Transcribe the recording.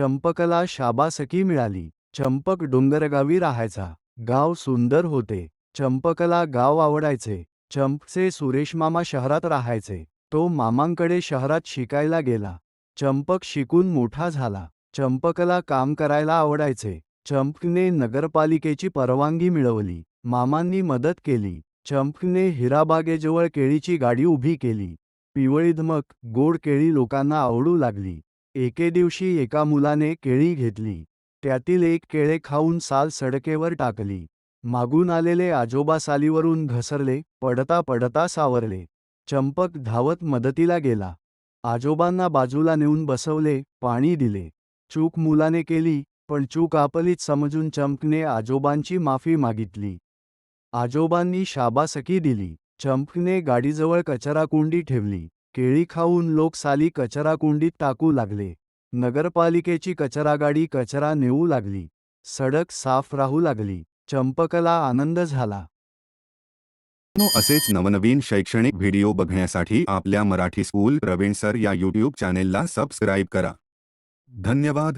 चंपकला शाबासकी मिळाली. चंपक डोंगरगावी राहायचा. गाव सुंदर होते. चंपकला गाव आवडायचे. चंपचे सुरेशमामा शहरात राहायचे. तो मामांकडे शहरात शिकायला गेला. चंपक शिकून मोठा झाला. चंपकला काम करायला आवडायचे. चंपकने नगरपालिकेची परवानगी मिळवली. मामांनी मदत केली. चंपकने हिराबागेजवळ केळीची गाडी उभी केली. पिवळीधमक गोड केळी लोकांना आवडू लागली. एके दिवशी एका मुलाने केळी घेतली. त्यातील एक केळे खाऊन साल सडकेवर टाकली. मागून आलेले आजोबा सालीवरून घसरले पडता पडता सावरले. चंपक धावत मदतीला गेला. आजोबांना बाजूला नेऊन बसवले पाणी दिले. चूक मुलाने केली पण चूक आपलीच समजून चंपकने आजोबांची माफी मागितली. आजोबांनी शाबासकी दिली. चंपकने गाडीजवळ कचराकुंडी ठेवली. केळी खाऊन लोक साली कचराकुंडीत टाकू लागले. नगरपालिकेची कचरागाडी कचरा नेऊ लागली. सडक साफ राहू लागली. चंपकला आनंद झाला. असेच नवनवीन शैक्षणिक व्हिडिओ बघण्यासाठी आपल्या मराठी स्कूल प्रवीण सर या यूट्यूब चॅनेलला सबस्क्राईब करा. धन्यवाद.